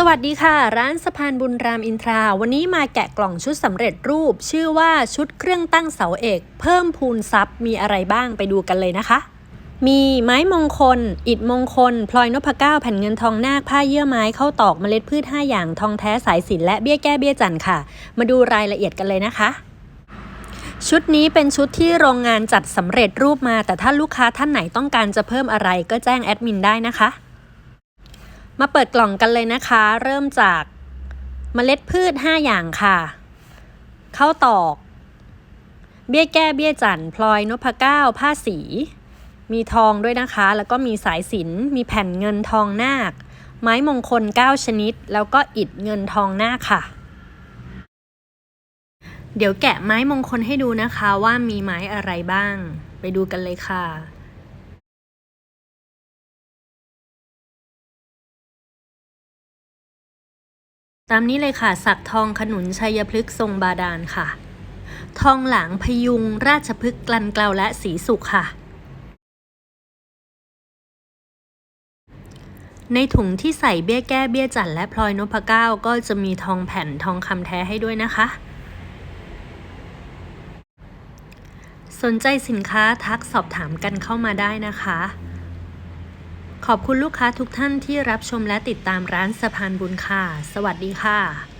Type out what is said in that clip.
สวัสดีค่ะ ร้านสะพานบุญรามอินทรา วันนี้มาแกะกล่องชุดสำเร็จรูป ชื่อว่าชุดเครื่องตั้งเสาเอก เพิ่มพูนทรัพย์มีอะไรบ้างไปดูกันเลยนะคะ มีไม้มงคล อิฐมงคล พลอยนพเก้าแผ่นเงินทองนาคผ้าเยื่อไม้เข้าตอกเมล็ดพืช 5 อย่างทองแท้สายสินและเบี้ยแก้เบี้ยจันทร์ค่ะ มาดูรายละเอียดกันเลยนะคะชุดนี้เป็นชุดที่โรงงานจัดสำเร็จรูปมา แต่ถ้าลูกค้าท่านไหนต้องการจะเพิ่มอะไรก็แจ้งแอดมินได้นะคะ มาเปิดกล่องกันเลยนะคะ เริ่มจากเมล็ดพืช 5 อย่างค่ะข้าวตอก เบี้ยแก้เบี้ยจันทร์พลอยนพเก้า ผ้าสี มีทองด้วยนะคะ แล้วก็มีสายสินมีแผ่นเงินทองนาค ไม้มงคล 9 ชนิด แล้วก็อิฐเงินทองนาคค่ะ เดี๋ยวแกะไม้มงคลให้ดูนะคะว่ามีไม้อะไรบ้าง ไปดูกันเลยค่ะ ตามนี้เลยค่ะ สักทองขนุนชัยพฤกษ์ทรงบาดาลค่ะ ทองหลางพยุง ราชพฤกษ์กลันเกลาและสีสุขค่ะ ในถุงที่ใส่เบี้ยแก้เบี้ยจันทร์และพลอยนพเก้าก็จะมีทองแผ่นทองคำแท้ให้ด้วยนะคะ สนใจสินค้าทักสอบถามกันเข้ามาได้นะคะ ขอบคุณลูกค้าทุกท่านที่รับชมและติดตามร้านสะพานบุญค่ะ สวัสดีค่ะ